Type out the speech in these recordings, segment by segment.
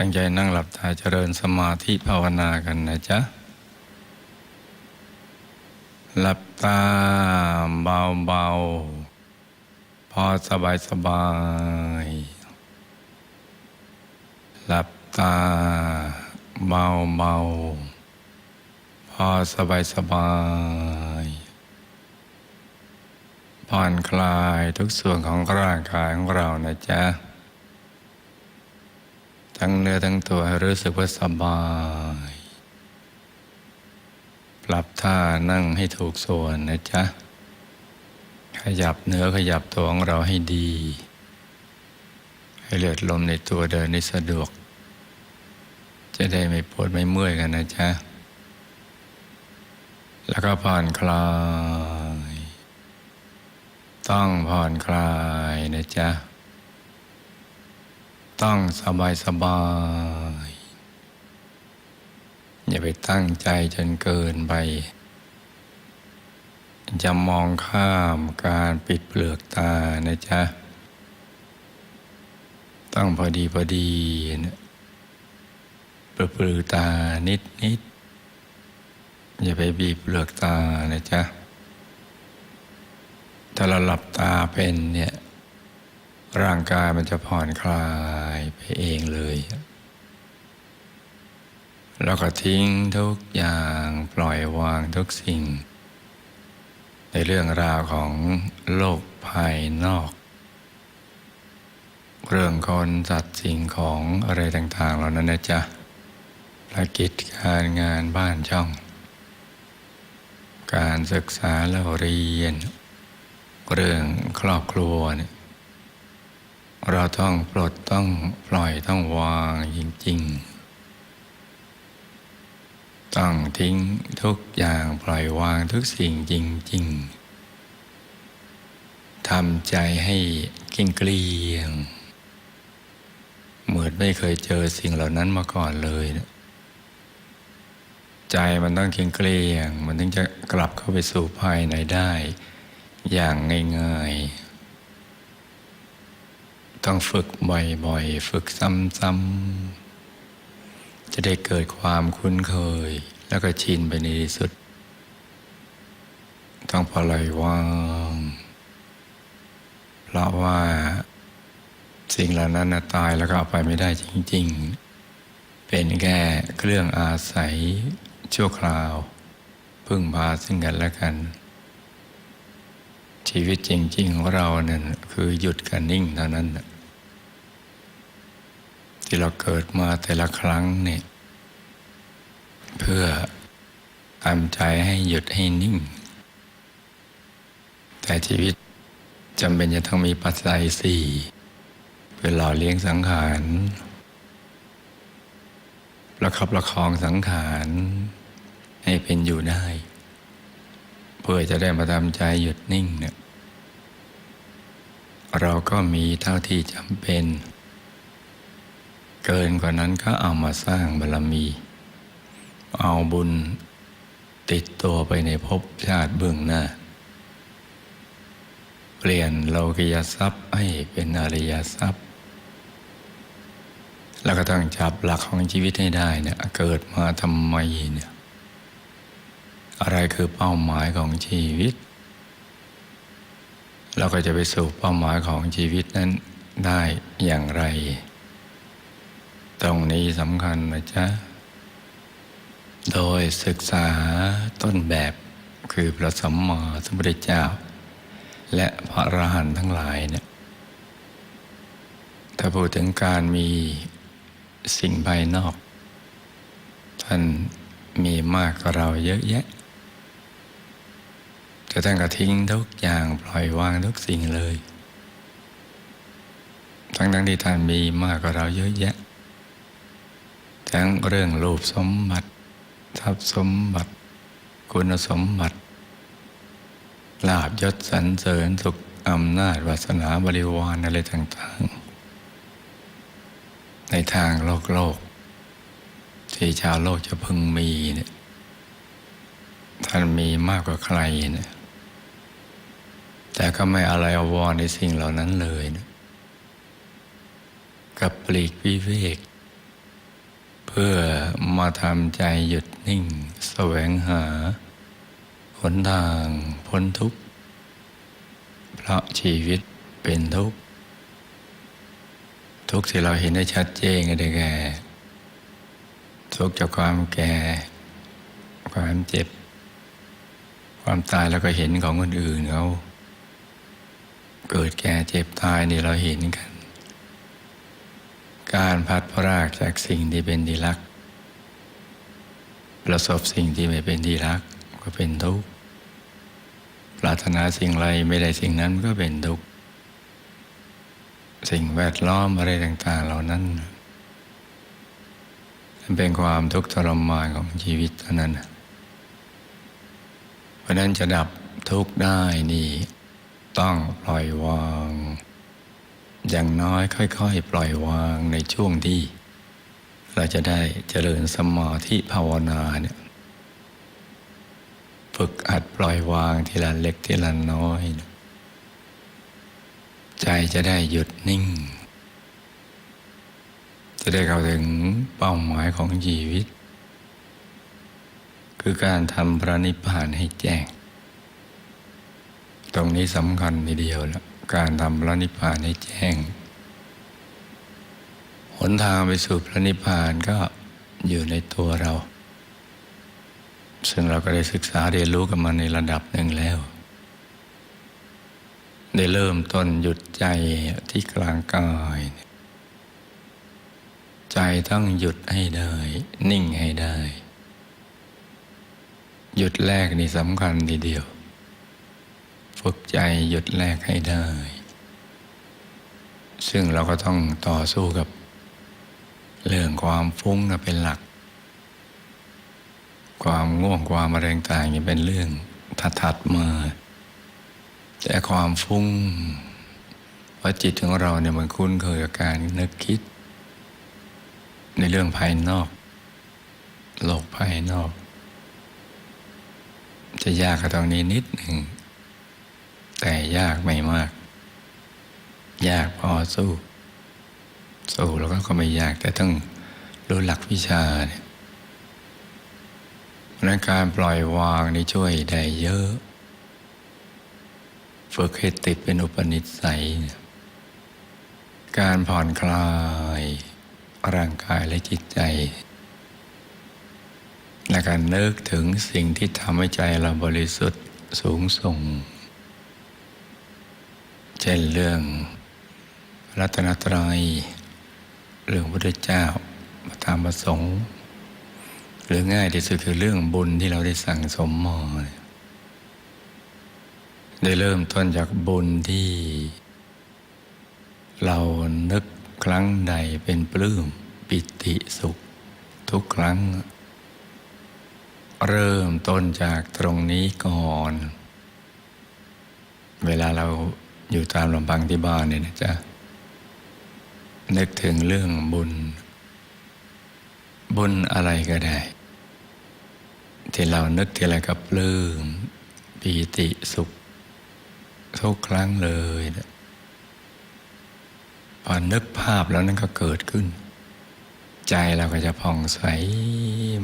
ตั้งใจนั่งหลับตาเจริญสมาธิภาวนากันนะจ๊ะ หลับตาเบาเบาๆพอสบายสบาย หลับตาเบาเบาๆพอสบายสบาย ผ่อนคลายทุกส่วนของร่างกายของเรานะจ๊ะ ทั้งเนื้อทั้งตัวให้รู้สึกว่าสบาย ปรับท่านั่งให้ถูกส่วนนะจ๊ะ ขยับเนื้อขยับตัวของเราให้ดี ให้เลือดลมในตัวเดินได้สะดวก จะได้ไม่ปวดไม่เมื่อยกันนะจ๊ะ แล้วก็ผ่อนคลาย ต้องผ่อนคลายนะจ๊ะ ต้องสบายสบาย อย่าไปตั้งใจจนเกินไป จะมองข้ามการปิดเปลือกตานะจ๊ะ ต้องพอดีพอดีนะเปลือกเปลือตานิดนิดอย่าไปบีบเปลือกตานะจ๊ะ ถ้าเราหลับตาเป็นเนี่ย ร่างกายมันจะผ่อนคลายไปเองเลย แล้วก็ทิ้งทุกอย่างปล่อยวางทุกสิ่ง ในเรื่องราวของโลกภายนอก เรื่องคนสัตว์สิ่งของอะไรต่าง ๆ เหล่านั้นนะจ๊ะภารกิจการงานบ้านช่อง การศึกษาแล้วเรียน เรื่องครอบครัวเนี่ย เราต้องปลดต้องปล่อยต้องวางจริง ๆ ต้องทิ้งทุกอย่างปล่อยวางทุกสิ่งจริง ๆทำใจให้กิ้งเกลียง เหมือนไม่เคยเจอสิ่งเหล่านั้นมาก่อนเลยนะใจมันต้องเกิ้งเกลียง มันถึงจะกลับเข้าไปสู่ภายในได้ อย่างง่ายๆ ต้องฝึกบ่อยๆ ฝึกซ้ำๆ จะได้เกิดความคุ้นเคย แล้วก็ชินไปในที่สุด ต้องปล่อยวาง เพราะว่าสิ่งเหล่านั้นตายแล้วก็เอาไปไม่ได้จริง ๆ เป็นแค่เครื่องอาศัยชั่วคราว พึ่งพาซึ่งกันและกัน ชีวิตจริง ๆ ของเราเนี่ยคือหยุดกันนิ่งเท่านั้นน่ะ ที่เราเกิดมาแต่ละครั้งเนี่ยเพื่อทำใจให้หยุดให้นิ่ง แต่ชีวิตจำเป็นจะต้องมีปัจจัยสี่เพื่อหล่อเลี้ยงสังขารประคับประคองสังขารให้เป็นอยู่ได้ เพื่อจะได้มาทำใจหยุดนิ่งเนี่ยเราก็มีเท่าที่จำเป็น เกินกว่านั้นก็เอามาสร้างบารมี เอาบุญติดตัวไปในภพชาติเบื้องหน้า เปลี่ยนโลกิยทรัพย์ให้เป็นอริยทรัพย์ แล้วก็ต้องจับหลักของชีวิตให้ได้เนี่ยเกิดมาทำไมเนี่ยอะไรคือเป้าหมายของชีวิต เราก็จะไปสู่เป้าหมายของชีวิตนั้นได้อย่างไร ตรงนี้สำคัญนะจ๊ะ โดยศึกษาต้นแบบคือพระสัมมาสัมพุทธเจ้า และพระอรหันต์ทั้งหลายเนี่ยถ้าพูดถึงการมีสิ่งภายนอก ท่านมีมากกว่าเราเยอะแยะจะท่านก็ทิ้งทุกอย่างปล่อยวางทุกสิ่งเลย ทั้งทั้งที่ท่านมีมากกว่าเราเยอะแยะ ทั้งเรื่องรูปสมบัติทรัพย์สมบัติ คุณสมบัติลาบยศสรรเสริญสุขอำนาจวาสนาบริวารอะไรต่างๆ ในทางโลกโลก ที่ชาวโลกจะพึงมีเนี่ยท่านมีมากกว่าใครเนี่ยแต่ก็ไม่อะไรอววรในสิ่งเหล่านั้นเลยนะกับปลีกวิเวก เพื่อมาทำใจหยุดนิ่งแสวงหาหนทางพ้นทุกข์ เพราะชีวิตเป็นทุกข์ ทุกข์ที่เราเห็นได้ชัดเจนก็ได้แก่ทุกข์จากความแก่ ความเจ็บ ความตายแล้วก็เห็นของคนอื่นเขาเกิดแก่เจ็บตายนี่เราเห็นกัน การพัดพรากจากสิ่งที่เป็นที่รัก ประสบสิ่งที่ไม่เป็นที่รักก็เป็นทุกข์ปรารถนาสิ่งไรไม่ได้สิ่งนั้นก็เป็นทุกข์สิ่งแวดล้อมอะไรต่าง ๆ เหล่านั้นมันเป็นความทุกข์ทรมานของชีวิตเท่านั้น เพราะนั้นจะดับทุกข์ได้นี่ ต้องปล่อยวาง อย่างน้อยค่อย ๆ ปล่อยวางในช่วงที่ เราจะได้เจริญสมาธิภาวนาเนี่ยฝึกอัดปล่อยวางทีละเล็กทีละน้อย ใจจะได้หยุดนิ่ง จะได้เข้าถึงเป้าหมายของชีวิต คือการทำพระนิพพานให้แจ้ง ตรงนี้สำคัญทีเดียวและ การทำพระนิพพานให้แจ้ง หนทางไปสู่พระนิพพานก็อยู่ในตัวเรา ซึ่งเราก็ได้ศึกษาเรียนรู้กันมาในระดับหนึ่งแล้ว ได้เริ่มต้นหยุดใจที่กลางกาย ใจต้องหยุดให้ได้ นิ่งให้ได้ หยุดแรกนี่สำคัญทีเดียว ฝึกใจหยุดแรกให้ได้ ซึ่งเราก็ต้องต่อสู้กับ เรื่องความฟุ้งเป็นหลัก ความง่วงความอะไรต่างๆเป็นเรื่องถัดๆมา แต่ความฟุ้งเพราะจิตของเราเนี่ยมันคุ้นเคยกับการนึกคิด ในเรื่องภายนอก โลกภายนอก จะยากกับตรงนี้นิดหนึ่ง แต่ยากไม่มาก ยากพอสู้ สู้แล้วก็ไม่ยากแต่ต้องรู้หลักวิชาเนี่ยเพราะฉะนั้นการปล่อยวางนี่ช่วยได้เยอะ ฝึกให้ติดเป็นอุปนิสัย การผ่อนคลายร่างกายและจิตใจ และการนึกถึงสิ่งที่ทำให้ใจเราบริสุทธิ์สูงส่ง เช่นเรื่องรัตนตรัย เรื่องพระพุทธเจ้าพระธรรมประสงค์หรือง่ายที่สุดคือเรื่องบุญที่เราได้สั่งสมมาได้เริ่มต้นจากบุญที่ เรานึกครั้งใดเป็นปลื้มปิติสุข ทุกครั้ง เริ่มต้นจากตรงนี้ก่อน เวลาเรา อยู่ตามลำพังที่บ้านเนี่ยนะจ๊ะนึกถึงเรื่องบุญ บุญอะไรก็ได้ ที่เรานึกทีไรกับปลื้มปีติสุข ทุกครั้งเลยนะพอนึกภาพแล้วนั้นก็เกิดขึ้น ใจเราก็จะผ่องใส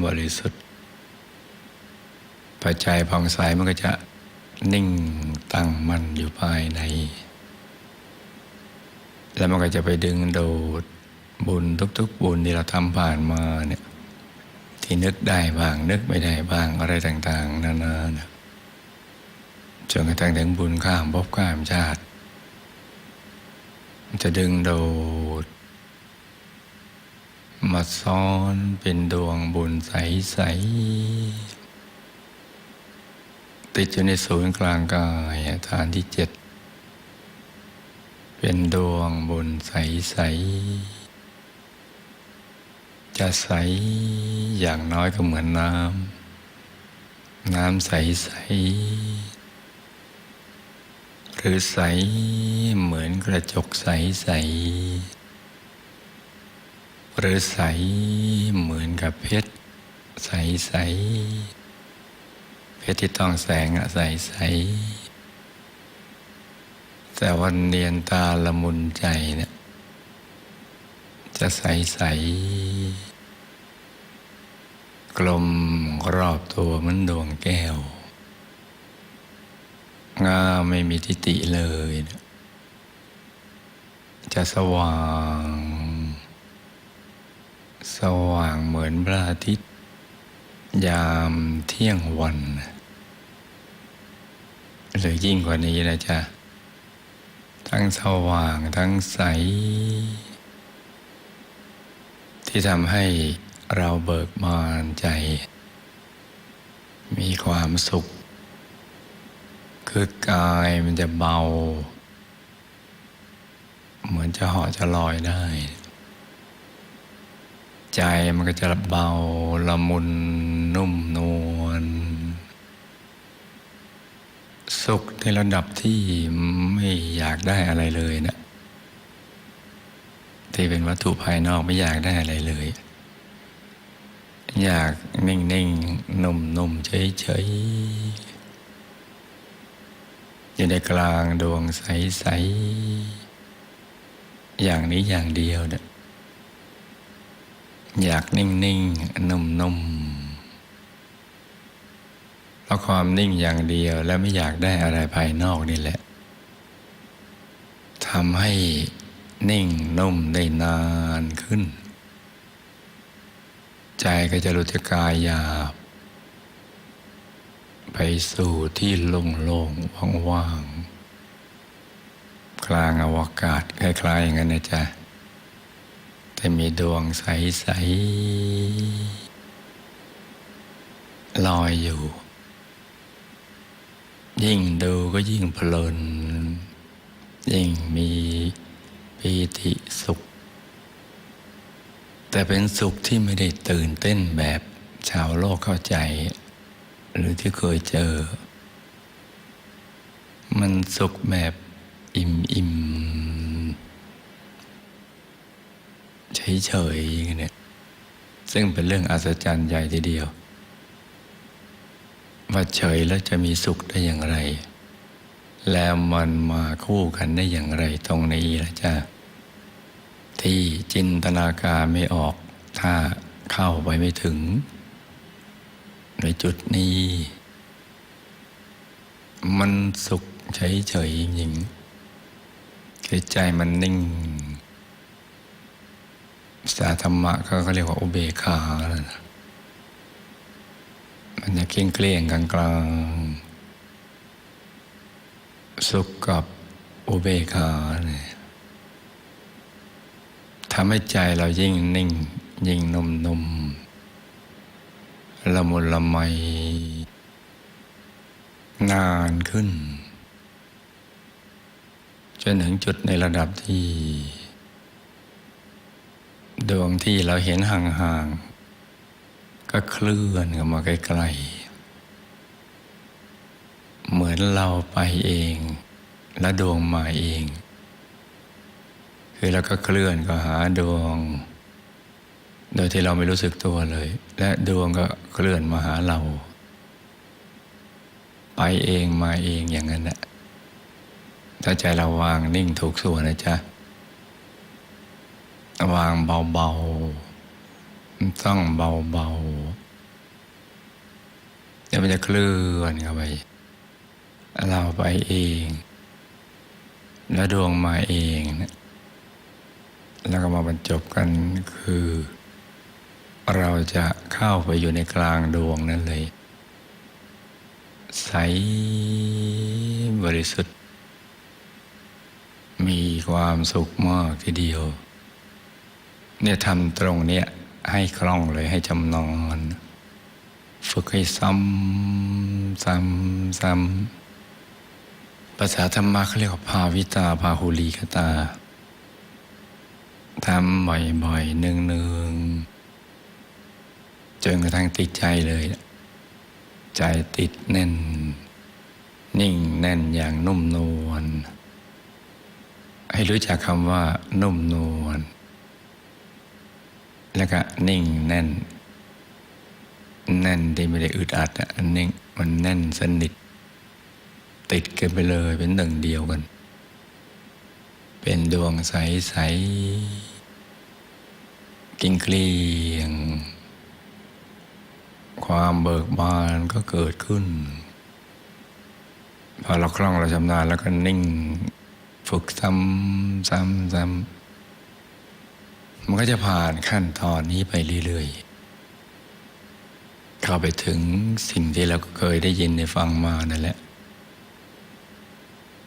บริสุทธิ์พอใจผ่องใสมันก็จะ นิ่งตั้งมั่นอยู่ภายใน แล้วมันก็จะไปดึงโดดบุญทุกๆ บุญที่เราทำผ่านมาเนี่ยที่นึกได้บ้างนึกไม่ได้บ้างอะไรต่าง ๆนานานะจนกระทั่งถึงบุญข้ามภพข้ามชาติ จะดึงโดด มาซ้อนเป็นดวงบุญใส ๆ ติดอยู่ในศูนย์กลางกายฐานที่เจ็ด เป็นดวงบุญใสๆจะใสอย่างน้อยก็เหมือนน้ำ น้ำใสๆหรือใสเหมือนกระจกใสๆหรือใสเหมือนกับเพชร ใสๆ ชรที่ต้องแสงอะใสแต่วันเนียนตาละมุนใจเนี่ยจะใสๆกลมรอบตัวเหมือนดวงแก้ว งาไม่มีทิฏฐิเลย จะสว่าง สว่างเหมือนพระอาทิตย์ ยามเที่ยงวัน หรือยิ่งกว่านี้นะจ๊ะ ทั้งสว่างทั้งใส ที่ทำให้เราเบิกบานใจ มีความสุข คือกายมันจะเบา เหมือนจะหาะจะลอยได้ ใจมันก็จะเบาละมุนนุ่มนวล สุขในระดับที่ไม่อยากได้อะไรเลยนะที่เป็นวัตถุภายนอกไม่อยากได้อะไรเลย อยากนิ่งนิ่งนุ่มนุ่มเฉยเฉยอยู่ในกลางดวงใสใสอย่างนี้อย่างเดียวนี่ยอยากนิ่งนิ่งนุ่มนุ่ม เพราะความนิ่งอย่างเดียวและไม่อยากได้อะไรภายนอกนี่แหละทำให้นิ่งนุ่มได้นานขึ้น ใจก็จะรู้จักกายหยาบ ไปสู่ที่โล่งๆว่างๆกลางอวกาศคล้ายๆอย่างนั้นนะจ๊ะแต่มีดวงใสๆลอยอยู่ ยิ่งดูก็ยิ่งเพลิน ยิ่งมีปีติสุข แต่เป็นสุขที่ไม่ได้ตื่นเต้นแบบชาวโลกเข้าใจ หรือที่เคยเจอ มันสุขแบบอิ่มอิ่มๆเฉยๆอย่างเนี้ยซึ่งเป็นเรื่องอัศจรรย์ใหญ่ทีเดียว ว่าเฉยแล้วจะมีสุขได้อย่างไร แล้วมันมาคู่กันได้อย่างไรตรงนี้ละจ้ะที่จินตนาการไม่ออก ถ้าเข้าไปไม่ถึง ในจุดนี้ มันสุขเฉยๆจริงคือใจมันนิ่งภาธรรมะเขาก็เรียกว่าอุเบกขาแล้วนะ มันจะเกลี้ยงเกลี้ยงกลางกลางสุขกับอุเบกขาเนี่ยทำให้ใจเรายิ่งนิ่ง ยิ่งนุ่มนุ่มละมุนละไมนานขึ้น จนถึงจุดในระดับที่ ดวงที่เราเห็นห่างๆ ก็เคลื่อนเข้ามาใกล้ๆ เหมือนเราไปเอง และดวงมาเอง คือเราก็เคลื่อนก็หาดวง โดยที่เราไม่รู้สึกตัวเลย และดวงก็เคลื่อนมาหาเรา ไปเองมาเองอย่างนั้นแหละถ้าใจเราวางนิ่งถูกส่วนนะจ๊ะวางเบาๆ ต้องเบาๆ ดี๋ยวมันจะเคลื่อนเข้าไปเราไปเอง แล้วดวงมาเองนะแล้วก็มาบรรจบกันคือ เราจะเข้าไปอยู่ในกลางดวงนั่นเลย ใสบริสุทธิ์ มีความสุขมากทีเดียว เนี่ยทำตรงเนี้ยให้คล่องเลยให้จำนอน ฝึกให้ซ้ำซ้ำซ้ำภาษาธรรมะเขาเรียกว่าภาวิตาภาหุลีกตาทำบ่อยๆเนืองๆจนกระทั่งติดใจเลย ใจติดแน่น นิ่งแน่นอย่างนุ่มนวลให้รู้จักคำว่า นุ่มนวลแล้วก็นิ่งแน่น แน่นที่ไม่ได้อึดอัดอะนิ่งมันแน่นสนิท ติดกันไปเลยเป็นหนึ่งเดียวกัน เป็นดวงใสๆกิ่งเกลียง ความเบิกบานก็เกิดขึ้น พอเราคล่องเราชำนาญแล้วก็นิ่ง ฝึกซ้ำซ้ำซ้ำมันก็จะผ่านขั้นตอนนี้ไปเรื่อยๆ เข้าไปถึงสิ่งที่เราเคยได้ยินได้ฟังมานั่นแหละ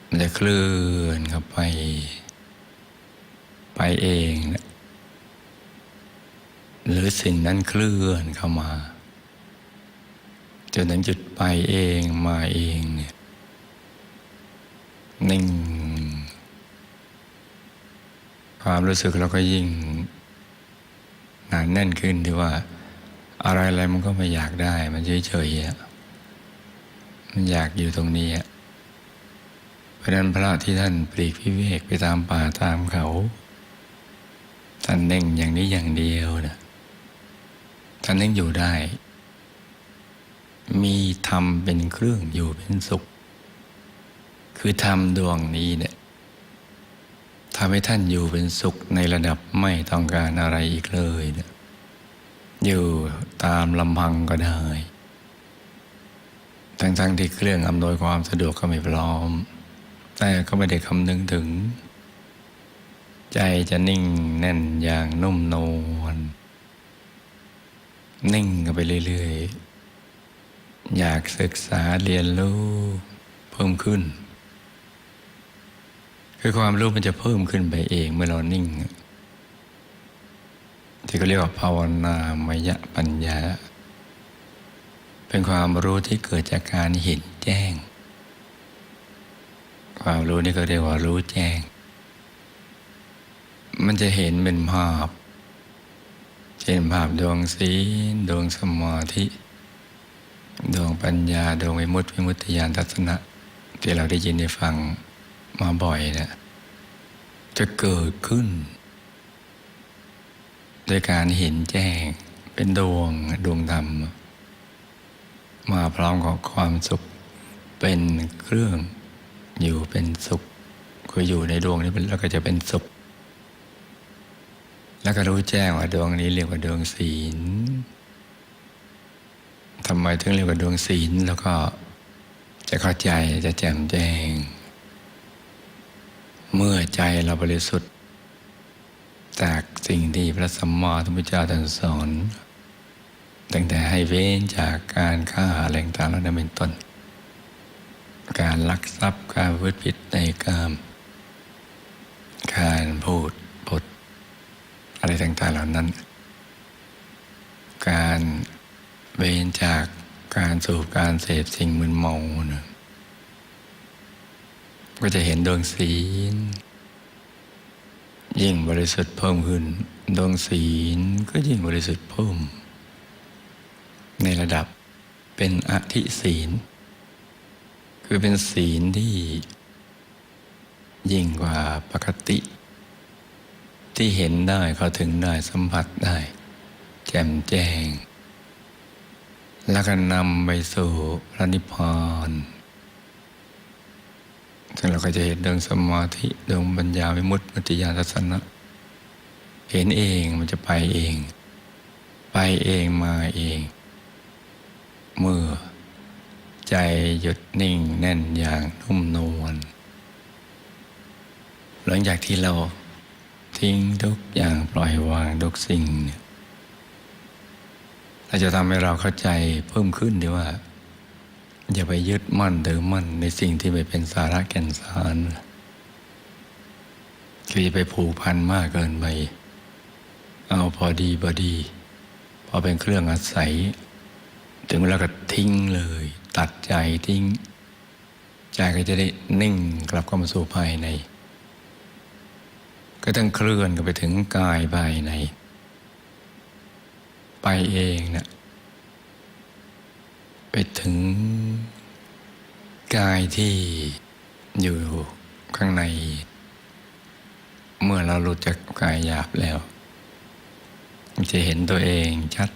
มันจะเคลื่อนเข้าไป ไปเองนะหรือสิ่งนั้นเคลื่อนเข้ามาจนถึงจุดไปเองมาเองเนี่ยนิ่ง ความรู้สึกเราก็ยิ่งหนาแน่นขึ้นที่ว่า อะไรอะไรมันก็ไม่อยากได้ มันเฉยๆอะมันอยากอยู่ตรงนี้อะเพราะฉะนั้นพระที่ท่านปลีกพิเวกไปตามป่าตามเขา ท่านเน่งอย่างนี้อย่างเดียวนะท่านเน่งอยู่ได้ มีธรรมเป็นเครื่องอยู่เป็นสุข คือธรรมดวงนี้เนี่ยทำให้ท่านอยู่เป็นสุขในระดับไม่ต้องการอะไรอีกเลยเนี่ย อยู่ตามลำพังก็ได้ ทั้งๆที่เครื่องอำนวยความสะดวกก็ไม่พร้อม แต่ก็ไม่ได้คำนึงถึง ใจจะนิ่งแน่นอย่างนุ่มนวลนิ่งกันไปเรื่อยๆ อยากศึกษาเรียนรู้เพิ่มขึ้น คือความรู้มันจะเพิ่มขึ้นไปเองเมื่อเรานิ่ง ที่เขาเรียกว่าภาวนามยปัญญา เป็นความรู้ที่เกิดจากการเห็นแจ้ง ความรู้นี่ก็เรียกว่ารู้แจ้ง มันจะเห็นเป็นภาพเช่นภาพดวงศีดวงสมาธิดวงปัญญาดวงวิมุตติวิมุตติญาณทัศนะ ที่เราได้ยินได้ฟังมาบ่อยเนะี่ยจะเกิดขึ้น โดยการเห็นแจ้งเป็นดวงดวงธรรม มาพร้อมกับความสุขเป็นเครื่องอยู่เป็นสุขคืออยู่ในดวงนี้แล้วก็จะเป็นสุข แล้วก็รู้แจ้งว่าดวงนี้เรียกว่าดวงศีลทำไมถึงเรียกว่าดวงศีลแล้วก็จะเข้าใจจะแจ่มแจ้ง เมื่อใจเราบริสุทธิ์ จากสิ่งที่พระสัมมาสัมพุทธเจ้าตรัสสอนตั้งแต่ให้เว้นจากการฆ่าแหล่งต่างแล้วนั้นเป็นต้น การลักทรัพย์การพูดผิดในกาม การพูดปดอะไรต่างๆเหล่านั้น การเว้นจากการสูบการเสพสิ่งมึนเมานะก็จะเห็นดวงศีล ยิ่งบริสุทธิ์เพิ่มขึ้น ดวงศีลก็ยิ่งบริสุทธิ์เพิ่ม ในระดับเป็นอธิศีล คือเป็นศีลที่ ยิ่งกว่าปกติ ที่เห็นได้เข้าถึงได้สัมผัสได้ แจ่มแจ้ง แล้วก็นำไปสู่พระนิพพาน ซึ่งเราก็จะเห็นดวงสมาธิดวงปัญญาวิมุตติมัตติญาทัศนะเห็นเองมันจะไปเอง ไปเองมาเอง เมื่อ ใจหยุดนิ่งแน่นอย่างนุ่มนวลหลังจากที่เราทิ้งทุกอย่างปล่อยวางทุกสิ่งนี่ยเราจะทำให้เราเข้าใจเพิ่มขึ้นดีว่า อย่าไปยึดมั่นถือมั่นในสิ่งที่ไม่เป็นสาระแก่นสาร คืออย่าไปผูกพันมากเกินไป เอาพอดีพอดี พอเป็นเครื่องอาศัย ถึงเวลาก็ทิ้งเลย ตัดใจทิ้ง ใจก็จะได้นิ่งกลับเข้ามาสู่ภายใน ก็ต้องเคลื่อนกันไปถึงกายภายใน ไปเองนะไป ถึงกายที่อยู่ข้างใน เมื่อเราหลุดจากกายหยาบแล้ว จะเห็นตัวเองชัด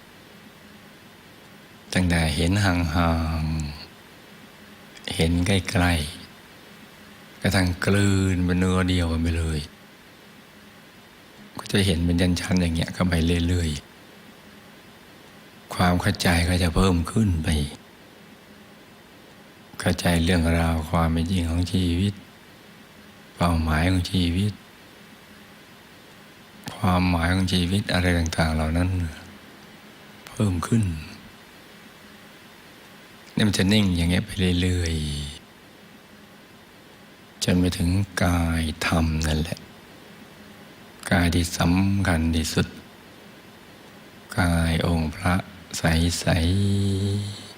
ตั้งแต่เห็นห่างๆ เห็นใกล้ๆกระทั่งกลืนเป็นเนื้อเดียวกันไปเลย ก็จะเห็นเป็นยันชั้นอย่างเงี้ยเข้าไปเรื่อยๆ ความเข้าใจก็จะเพิ่มขึ้นไป เข้าใจเรื่องราวความเป็นจริงของชีวิต เป้าหมายของชีวิต ความหมายของชีวิตอะไรต่าง ๆ เหล่านั้น เพิ่มขึ้นนี่มันจะนิ่งอย่างเงี้ยไปเรื่อยๆจนไปถึงกายธรรมนั่นแหละ กายที่สำคัญที่สุด กายองค์พระใสใสๆ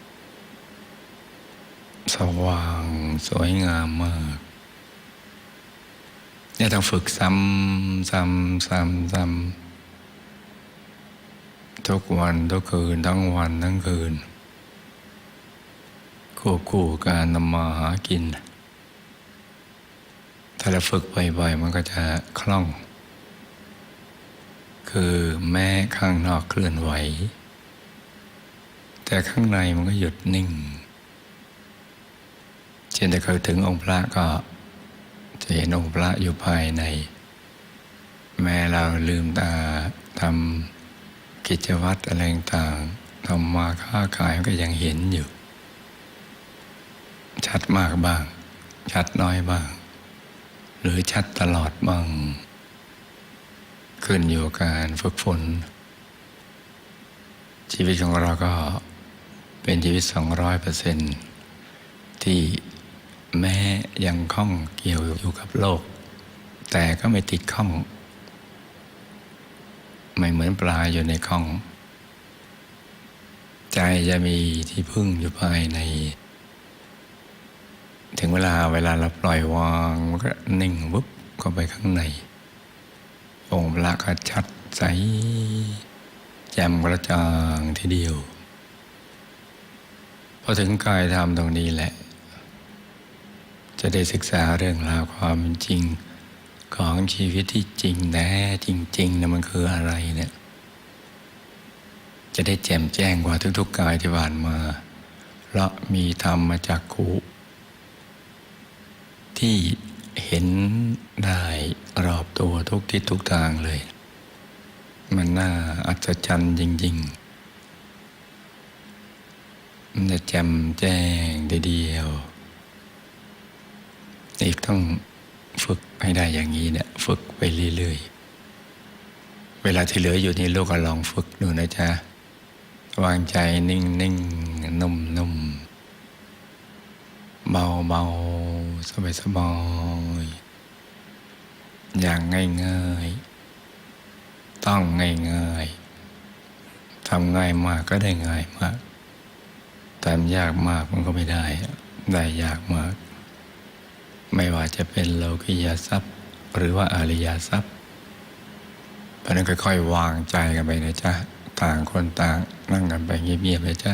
สว่างสวยงามมากเนี่ยต้องฝึกซ้ำซ้ำซ้ำซ้ำทุกวันทุกคืนทั้งวันทั้งคืน ควบคู่การนำมาหากิน ถ้าเราฝึกบ่อยๆมันก็จะคล่อง คือแม้ข้างนอกเคลื่อนไหว แต่ข้างในมันก็หยุดนิ่ง ช่นถ้าเคยถึงองค์พระก็จะเห็นองค์พระอยู่ภายใน แม้เราลืมตาทำกิจวัตรอะไรต่างทำมาค้าขายก็ยังเห็นอยู่ ชัดมากบ้าง ชัดน้อยบ้าง หรือชัดตลอดบ้าง ขึ้นอยู่กับการฝึกฝน ชีวิตของเราก็เป็นชีวิตสองร้อยเปอร์เซ็นที่ แม้ยังข้องเกี่ยวอยู่กับโลก แต่ก็ไม่ติดข้อง ไม่เหมือนปลาอยู่ในข้อง ใจจะมีที่พึ่งอยู่ภายใน ถึงเวลาเวลาเราปล่อยวางมันก็นิ่งวุบเข้าไปข้างใน องค์พระก็ชัดใสแจ่มกระจ่างทีเดียวพอถึงกายธรรมตรงนี้แหละ จะได้ศึกษาเรื่องราวความจริงของชีวิตที่จริงแท้จริงๆนะมันคืออะไรเนี่ย จะได้แจ่มแจ้งกว่าทุกๆกายที่ผ่านมาเพราะมีธรรมมาจากครูที่เห็นได้รอบตัวทุกทิศทุกทางเลย มันน่าอัศจรรย์จริงๆมันจะแจ่มแจ้งเดียว อีกต้องฝึกให้ได้อย่างนี้เนี่ยฝึกไปเรื่อยๆ เวลาที่เหลืออยู่นี่ลูกก็ลองฝึกดูนะจ๊ะ วางใจนิ่งนิ่งนุ่มนุ่มเบาเบาสบายสบายอย่างง่ายง่ายๆต้องง่ายง่ายๆทำง่ายมากก็ได้ง่ายมากทำยากมากมันก็ไม่ได้ ได้ยากมาก ไม่ว่าจะเป็นโลกิยาทรัพย์ หรือว่าอริยทรัพย์เพราะนั้นค่อยๆวางใจกันไปนะจ๊ะ ต่างคนต่างนั่งกันไปเงียบๆเลยจ๊ะ